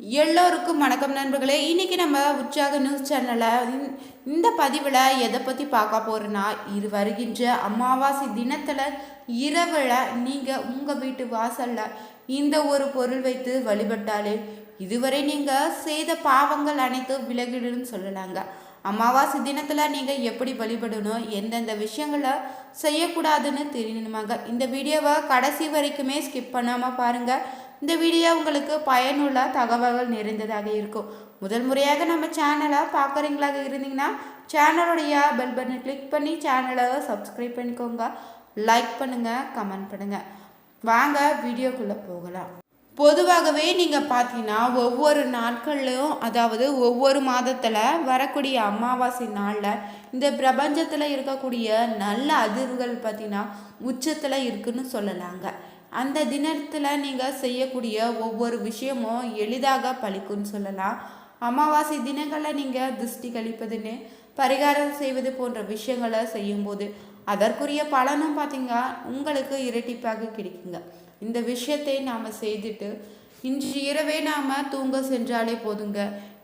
எல்லோருக்கும் வணக்கம் நண்பர்களே. இன்றைக்கி நம்ம உற்சாக நியூஸ் சேனலில் இந்த பதிவில் எதை பற்றி பார்க்க போகிறோன்னா இது வருகின்ற அமாவாசை தினத்தில் இரவில் நீங்கள் உங்கள் வீட்டு வாசலில் இந்த ஒரு பொருள் வைத்து வழிபட்டாலே இதுவரை நீங்கள் செய்த பாவங்கள் அனைத்தும் விலகிடுன்னு சொல்லலாங்க. அமாவாசை தினத்தில் நீங்கள் எப்படி வழிபடணும் எந்தெந்த விஷயங்களை செய்யக்கூடாதுன்னு தெரியணுமாங்க. இந்த வீடியோவை கடைசி வரைக்குமே ஸ்கிப் பண்ணாமல் பாருங்கள் இந்த வீடியோ உங்களுக்கு பயனுள்ள தகவல்கள் நிறைந்ததாக இருக்கும். முதல் முறையாக நம்ம சேனலை பார்க்குறீங்களாக இருந்தீங்கன்னா சேனலுடைய பெல் பட்டனை கிளிக் பண்ணி சேனலை சப்ஸ்கிரைப் பண்ணிக்கோங்க. லைக் பண்ணுங்கள் கமெண்ட் பண்ணுங்கள் வாங்க வீடியோக்குள்ளே போகலாம். பொதுவாகவே நீங்கள் பார்த்தீங்கன்னா ஒவ்வொரு நாட்கள்லையும் அதாவது ஒவ்வொரு மாதத்தில் வரக்கூடிய அமாவாசை நாளில் இந்த பிரபஞ்சத்தில் இருக்கக்கூடிய நல்ல அதிர்வுகள் பார்த்திங்கன்னா உச்சத்தில் இருக்குன்னு சொல்லலாங்க. அந்த தினத்தில் நீங்கள் செய்யக்கூடிய ஒவ்வொரு விஷயமும் எளிதாக பழிக்கும்னு சொல்லலாம். அமாவாசை தினங்களில் நீங்கள் திருஷ்டி கழிப்பதுன்னு பரிகாரம் செய்வது போன்ற விஷயங்களை செய்யும்போது அதற்குரிய பலனும் பார்த்தீங்கன்னா உங்களுக்கு இரட்டிப்பாக கிடைக்குங்க. இந்த விஷயத்தை நாம் செய்துட்டு இன்று இரவே நாம் தூங்க சென்றாலே போதுங்க.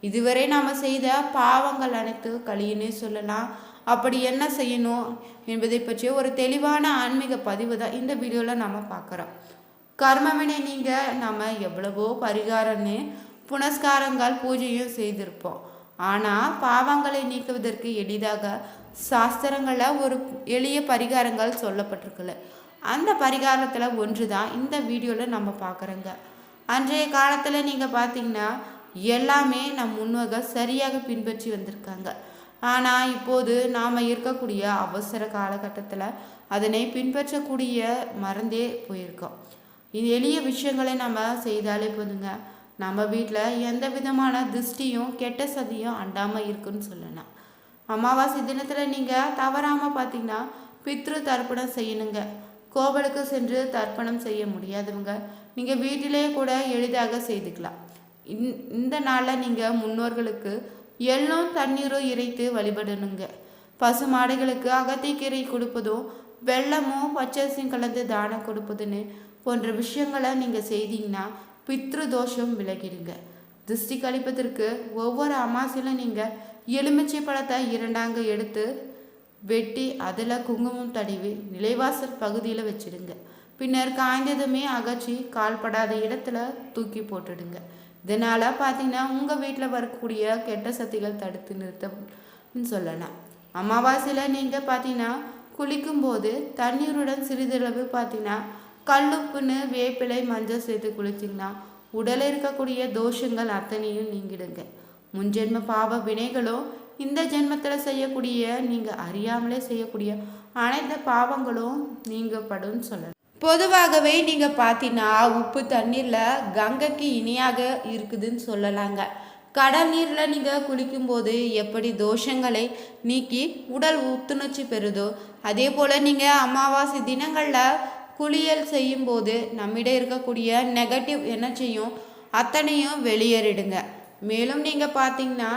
இதுவரை நாம் செய்த பாவங்கள் அனைத்து கழியுன்னே சொல்லலாம். அப்படி என்ன செய்யணும் என்பதை பற்றிய ஒரு தெளிவான ஆன்மீக பதிவு தான் இந்த வீடியோவில் நாம் பார்க்குறோம். கர்மவினை நீங்கள் நம்ம எவ்வளவோ பரிகாரம்னு புனஸ்காரங்கள் பூஜையும் செய்திருப்போம். ஆனால் பாவங்களை நீக்குவதற்கு எளிதாக சாஸ்திரங்களில் ஒரு எளிய பரிகாரங்கள் சொல்லப்பட்டிருக்குல்ல அந்த பரிகாரத்தில் ஒன்று தான் இந்த வீடியோவில் நம்ம பார்க்குறோங்க. அன்றைய காலத்தில் நீங்கள் பார்த்தீங்கன்னா எல்லாமே நம் முன்னோர்கள் சரியாக பின்பற்றி வந்திருக்காங்க. ஆனால் இப்போது நாம் இருக்கக்கூடிய அவசர காலகட்டத்தில் அதனை பின்பற்றக்கூடிய மறந்தே போயிருக்கோம். இது எளிய விஷயங்களை நம்ம செய்தாலே போதுங்க. நம்ம வீட்டில் எந்த விதமான திருஷ்டியும் கெட்ட சதியும் அண்டாமல் இருக்குன்னு சொல்லலாம். அமாவாசை தினத்தில் நீங்கள் தவறாமல் பார்த்தீங்கன்னா பித்ரு தர்ப்பணம் செய்யணுங்க. கோவிலுக்கு சென்று தர்ப்பணம் செய்ய முடியாதவங்க நீங்கள் வீட்டிலே கூட எளிதாக செய்துக்கலாம். இந் இந்த நாளில் நீங்கள் முன்னோர்களுக்கு எள்ளும் தண்ணீரும் இறைத்து வழிபடணுங்க. பசு மாடுகளுக்கு அகத்திக்கீரை கொடுப்பதும் வெள்ளமும் பச்சரிசியும் கலந்து தானம் கொடுப்பதுன்னு போன்ற விஷயங்களை நீங்கள் செய்தீங்கன்னா பித்ரு தோஷம் விலகிடுங்க. திருஷ்டி கழிப்பதற்கு ஒவ்வொரு அமாசையிலும் நீங்கள் எலுமிச்சை பழத்தை இரண்டாங்க எடுத்து வெட்டி அதில் குங்குமம் தடவி நிலைவாசல் பகுதியில் வச்சிடுங்க. பின்னர் காய்ந்ததுமே அகற்றி கால்படாத இடத்துல தூக்கி போட்டுடுங்க. இதனால் பார்த்தீங்கன்னா உங்கள் வீட்டில் வரக்கூடிய கெட்ட சக்திகள் தடுத்து நிறுத்தம்னு சொல்லலாம். அமாவாசையில் நீங்கள் பார்த்தீங்கன்னா குளிக்கும்போது தண்ணீருடன் சிறிதளவு பார்த்தீங்கன்னா கல்லுப்புன்னு வேப்பிலை மஞ்சள் சேர்த்து குளிச்சிங்கன்னா உடலில் இருக்கக்கூடிய தோஷங்கள் அத்தனையும் நீங்கிடுங்க. முன்ஜென்ம பாவ வினைகளும் இந்த ஜென்மத்தில் செய்யக்கூடிய நீங்கள் அறியாமலே செய்யக்கூடிய அனைத்து பாவங்களும் நீங்கப்படும் சொல்லலாம். பொதுவாகவே நீங்கள் பார்த்தீங்கன்னா உப்பு தண்ணீரில் கங்கைக்கு இணையாக இருக்குதுன்னு சொல்லலாங்க. கடல் நீரில் நீங்கள் குளிக்கும்போது எப்படி தோஷங்களை நீக்கி உடல் புத்துணர்ச்சி பெறுதோ அதே போல் நீங்கள் அமாவாசை தினங்களில் குளியல் செய்யும்போது நம்மிடம் இருக்கக்கூடிய நெகட்டிவ் எனர்ஜியும் அத்தனையும் வெளியேறிடுங்க. மேலும் நீங்கள் பார்த்தீங்கன்னா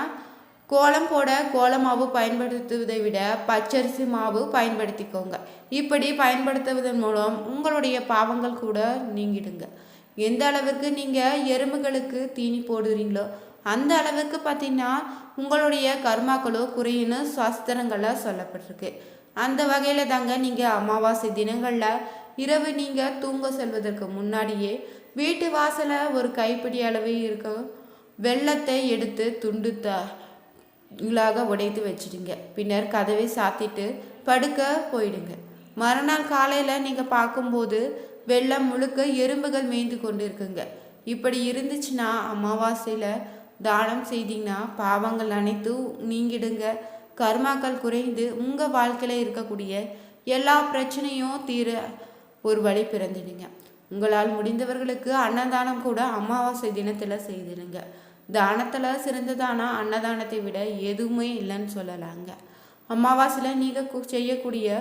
கோலம் போட கோல மாவு பயன்படுத்துவதை விட பச்சரிசி மாவு பயன்படுத்திக்கோங்க. இப்படி பயன்படுத்துவதன் மூலம் உங்களுடைய பாவங்கள் கூட நீங்கிடுங்க. எந்த அளவுக்கு நீங்கள் எறும்புகளுக்கு தீனி போடுறீங்களோ அந்த அளவுக்கு பார்த்தீங்கன்னா உங்களுடைய கர்மாக்களோ குறையின்னு சாஸ்திரங்களில் சொல்லப்பட்டிருக்கு. அந்த வகையில் தாங்க நீங்கள் அமாவாசை தினங்களில் இரவு நீங்கள் தூங்க செல்வதற்கு முன்னாடியே வீட்டு வாசலை ஒரு கைப்பிடி அளவு இருக்க வெள்ளத்தை எடுத்து துண்டு த உடைத்து வச்சிடுங்க. பின்னர் கதவை சாத்திட்டு படுக்க போயிடுங்க. மறுநாள் காலையில் நீங்கள் பார்க்கும்போது வெள்ளம் முழுக்க எறும்புகள் மேய்ந்து கொண்டு இருக்குங்க இப்படி இருந்துச்சுன்னா அமாவாசையில் தானம் செய்தீங்கன்னா பாவங்கள் அனைத்தும் நீங்கிடுங்க. கர்மாக்கள் குறைந்து உங்கள் வாழ்க்கையில் இருக்கக்கூடிய எல்லா பிரச்சனையும் தீர ஒரு வழி பிறந்துடுங்க. உங்களால் முடிந்தவர்களுக்கு அன்னதானம் கூட அமாவாசை தினத்தில் செய்திடுங்க. தானத்தில் சிறந்ததானா அன்னதானத்தை விட எதுவுமே இல்லைன்னு சொல்லலாங்க. அமாவாசையில் நீங்கள் செய்யக்கூடிய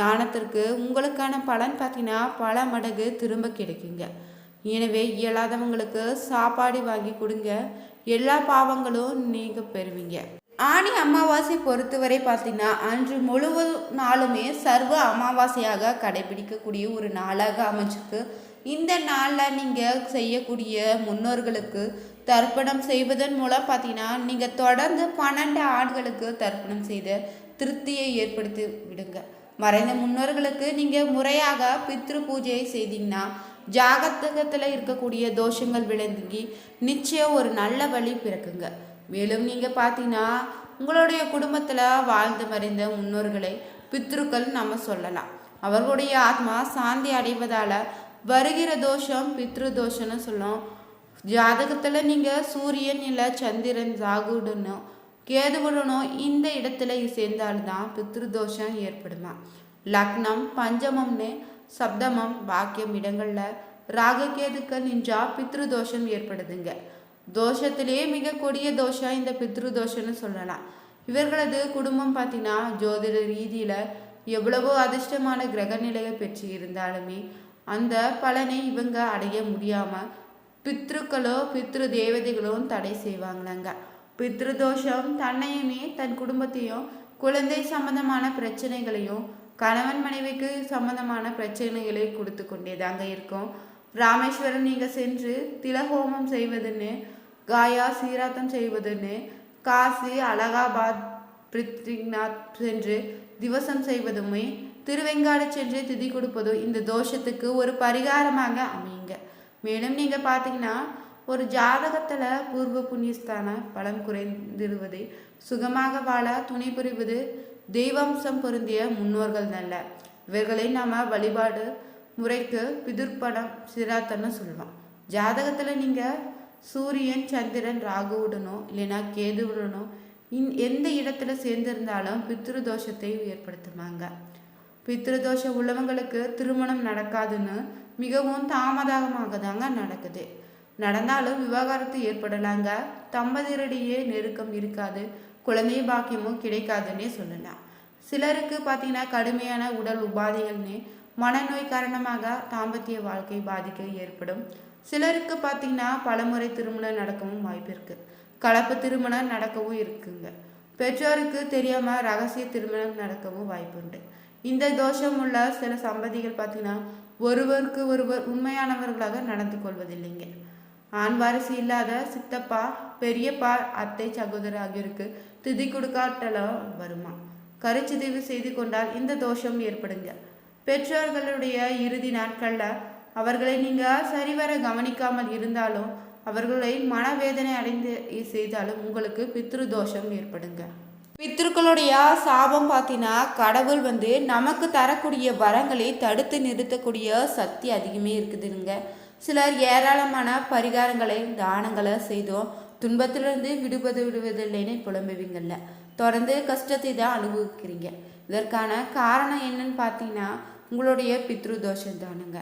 தானத்திற்கு உங்களுக்கான பலன் பார்த்தீங்கன்னா பல மடங்கு திரும்ப கிடைக்குங்க. எனவே இயலாதவங்களுக்கு சாப்பாடு வாங்கி கொடுங்க. எல்லா பாவங்களும் நீங்கள் பெறுவீங்க. ஆணி அமாவாசை பொறுத்தவரை பார்த்தீங்கன்னா அன்று முழுவதும் நாளுமே சர்வ அமாவாசையாக கடைபிடிக்கக்கூடிய ஒரு நாளாக அமைஞ்சிருக்கு. இந்த நாளில் நீங்கள் செய்யக்கூடிய முன்னோர்களுக்கு தர்ப்பணம் செய்வதன் மூலம் பார்த்தீங்கன்னா நீங்கள் தொடர்ந்து பன்னெண்டு ஆண்டுகளுக்கு தர்ப்பணம் செய்து திருப்தியை ஏற்படுத்தி விடுங்க. மறைந்த முன்னோர்களுக்கு நீங்கள் முறையாக பித்ரு பூஜையை செய்தீங்கன்னா ஜாகத்தகத்தில் இருக்கக்கூடிய தோஷங்கள் விளங்கி நிச்சயம் ஒரு நல்ல வழி பிறக்குங்க. மேலும் நீங்கள் பார்த்தீங்கன்னா உங்களுடைய குடும்பத்தில் வாழ்ந்து மறைந்த முன்னோர்களை பித்ருக்கள் நம்ம சொல்லலாம். அவர்களுடைய ஆத்மா சாந்தி அடைவதால் வருகிற தோஷம் பித்ரு தோஷம்னு சொல்லும். ஜாதகத்தில் நீங்கள் சூரியன் இல்லை சந்திரன் ராகுடனும் கேதுவுடனோ இந்த இடத்துல சேர்ந்தால்தான் பித்ருதோஷம் ஏற்படுமா? லக்னம் பஞ்சமம்னு சப்தமம் பாக்கியம் இடங்களில் ராககேதுக்கள் நின்றா பித்ருதோஷம் ஏற்படுதுங்க. தோஷத்திலேயே மிக கொடிய தோஷம் இந்த பித்ரு தோஷம்னு சொல்லலாம். இவர்களது குடும்பம் பார்த்தீங்கன்னா ஜோதிட ரீதியில் எவ்வளவோ அதிர்ஷ்டமான கிரக நிலையை பெற்று இருந்தாலுமே அந்த பலனை இவங்க அடைய முடியாமல் பித்ருக்களோ பித்ரு தேவதைகளும் தடை செய்வாங்களாங்க. பித்ருதோஷம் தன்னையுமே தன் குடும்பத்தையும் குழந்தை சம்பந்தமான பிரச்சனைகளையும் கணவன் மனைவிக்கு சம்பந்தமான பிரச்சனைகளை கொடுத்து கொண்டே தாங்க இருக்கும். ராமேஸ்வரம் நீங்கள் சென்று திலஹோமம் செய்வதுன்னு காயா சீராத்தம் செய்வதுன்னு காசி அலகாபாத் பிருத்ரிநாத் சென்று திவசம் செய்வதுமே திருவெங்காடு சென்று திதி கொடுப்பதும் இந்த தோஷத்துக்கு ஒரு பரிகாரமாக அமையுங்க. மேலும் நீங்கள் பார்த்தீங்கன்னா ஒரு ஜாதகத்தில் பூர்வ புண்ணியஸ்தான பலம் குறைந்திருவது சுகமாக வாழ துணை புரிவது தெய்வம்சம் பொருந்திய முன்னோர்கள் நல்ல. இவர்களை நாம் வழிபாடு முறைக்கு பிதிர்ப்படம் சிராத்தன்னு சொல்லுவோம். ஜாதகத்தில் நீங்கள் சூரியன் சந்திரன் ராகுவுடனோ இல்லைன்னா கேதுவுடனோ இன் எந்த இடத்துல சேர்ந்திருந்தாலும் பித்ருதோஷத்தை தோஷத்தை பித்ருதோஷம் பித்ரு தோஷம் உள்ளவங்களுக்கு திருமணம் நடக்காதுன்னு மிகவும் தாமதமாக தாங்க நடக்குது. நடந்தாலும் விவாகரத்து ஏற்படலாங்க. தம்பதியரிடையே நெருக்கம் இருக்காது. குழந்தை பாக்கியமும் கிடைக்காதுன்னே சொல்லலாம். சிலருக்கு பார்த்தீங்கன்னா கடுமையான உடல் உபாதைகள்னு மனநோய் காரணமாக தாம்பத்திய வாழ்க்கை பாதிக்க ஏற்படும். சிலருக்கு பார்த்தீங்கன்னா பலமுறை திருமணம் நடக்கவும் வாய்ப்பு இருக்குது கலப்பு திருமணம் நடக்கவும் இருக்குங்க. பெற்றோருக்கு தெரியாமல் ரகசிய திருமணம் நடக்கவும் வாய்ப்புண்டு. இந்த தோஷம் உள்ள சில சம்பதிகள் பார்த்தீங்கன்னா ஒருவருக்கு ஒருவர் உண்மையானவர்களாக நடந்து கொள்வதில்லைங்க ஆண் வாரிசு இல்லாத சித்தப்பா பெரியப்பா அத்தை சகோதரர் ஆகியோருக்கு திதி கொடுக்காட்டலாம் வருமா? கருச்சிதைவு செய்து கொண்டால் இந்த தோஷம் ஏற்படுங்க. பெற்றோர்களுடைய இறுதி நாட்களில் அவர்களை நீங்கள் சரிவர கவனிக்காமல் இருந்தாலும் அவர்களை மனவேதனை அடைந்து செய்தாலும் உங்களுக்கு பித்ரு தோஷம் ஏற்படுங்க. பித்ருக்களுடைய சாபம் பார்த்தீங்கன்னா கடவுள் வந்து நமக்கு தரக்கூடிய வரங்களை தடுத்து நிறுத்தக்கூடிய சக்தி அதிகமே இருக்குதுங்க. சிலர் ஏராளமான பரிகாரங்களை தானங்களை செய்தோம் துன்பத்திலிருந்து விடுபது விடுவதில்லைன்னு புலம்புவீங்கள்ல. தொடர்ந்து கஷ்டத்தை தான் அனுபவிக்கிறீங்க. இதற்கான காரணம் என்னன்னு பார்த்தீங்கன்னா உங்களுடைய பித்ரு தோஷம் தானுங்க.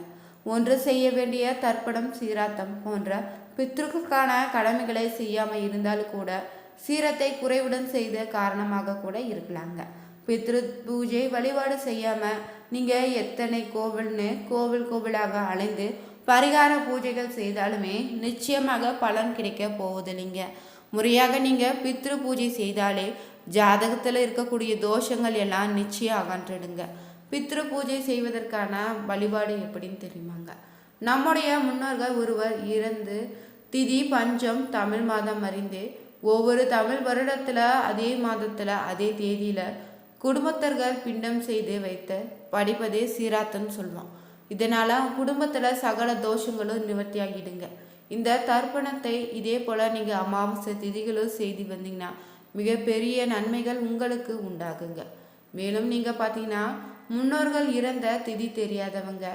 ஒன்று செய்ய வேண்டிய தர்ப்பணம் சீராத்தம் போன்ற பித்ருக்கான கடமைகளை செய்யாமல் இருந்தாலும் கூட சீரத்தை குறைவுடன் செய்த காரணமாக கூட இருக்கலாங்க. பித்ரு பூஜை வழிபாடு செய்யாமல் நீங்கள் எத்தனை கோவில்னு கோவில் கோவிலாக அலைந்து பரிகார பூஜைகள் செய்தாலுமே நிச்சயமாக பலன் கிடைக்க போவதில்லைங்க முறையாக நீங்கள் பித்ரு பூஜை செய்தாலே ஜாதகத்தில் இருக்கக்கூடிய தோஷங்கள் எல்லாம் நிச்சயம் அகன்றிடுங்க. பித்ரு பூஜை செய்வதற்கான வழிபாடு எப்படின்னு தெரியுமாங்க? நம்முடைய முன்னோர்கள் ஒருவர் இறந்து திதி பஞ்சம் தமிழ் மாதம் அறிந்து ஒவ்வொரு தமிழ் வருடத்தில் அதே மாதத்தில் அதே தேதியில் குடும்பத்தர்கள் பிண்டம் செய்து வைத்து படிப்பதே சீராத்தன்னு சொல்லுவான் இதனால் குடும்பத்தில் சகல தோஷங்களும் நிவர்த்தியாகிடுங்க. இந்த தர்ப்பணத்தை இதே போல் நீங்கள் அமாவாசை திதிகளும் செய்து வந்தீங்கன்னா மிகப்பெரிய நன்மைகள் உங்களுக்கு உண்டாகுங்க. மேலும் நீங்கள் பார்த்தீங்கன்னா முன்னோர்கள் இறந்த திதி தெரியாதவங்க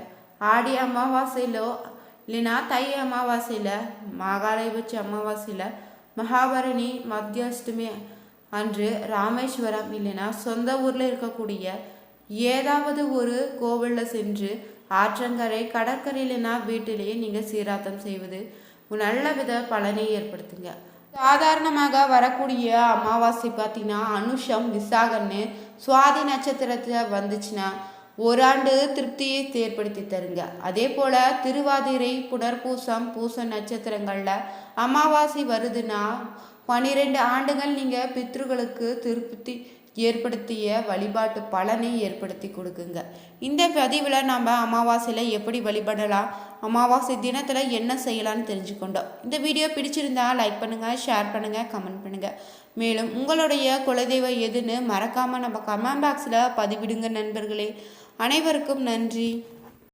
ஆடி அமாவாசையிலோ இல்லைன்னா தை அமாவாசையில் மகாலயபட்ச அமாவாசையில் மகாபரணி மத்தியாஷ்டமி அன்று ராமேஸ்வரம் இல்லைன்னா சொந்த ஊரில் இருக்கக்கூடிய ஏதாவது ஒரு கோவிலில் சென்று ஆற்றங்கரை கடற்கரையிலனா வீட்டிலேயே நீங்கள் சீராத்தம் செய்வது. நல்ல வித பலனை ஏற்படுத்துங்க. சாதாரணமாக வரக்கூடிய அமாவாசை பார்த்தீங்கன்னா அனுஷம் விசாகன்னு சுவாதி நட்சத்திரத்தில் வந்துச்சுன்னா ஓராண்டு திருப்தியை ஏற்படுத்தி தருங்க. அதே போல் திருவாதிரை புனர்பூசம் பூச நட்சத்திரங்களில் அமாவாசை வருதுன்னா பன்னிரெண்டு ஆண்டுகள் நீங்கள் பித்ருகளுக்கு திருப்தி ஏற்படுத்திய வழிபாட்டு பலனை ஏற்படுத்தி கொடுக்குங்க. இந்த பதிவில் நம்ம அமாவாசையில் எப்படி வழிபடலாம் அமாவாசை தினத்தில் என்ன செய்யலாம்னு தெரிஞ்சுக்கொண்டோம். இந்த வீடியோ பிடிச்சிருந்தா லைக் பண்ணுங்கள் ஷேர் பண்ணுங்கள் கமெண்ட் பண்ணுங்கள் மேலும் உங்களுடைய குலதெய்வம் எதுன்னு மறக்காமல் நம்ம கமெண்ட் பாக்ஸில் பதிவிடுங்க நண்பர்களே. அனைவருக்கும் நன்றி.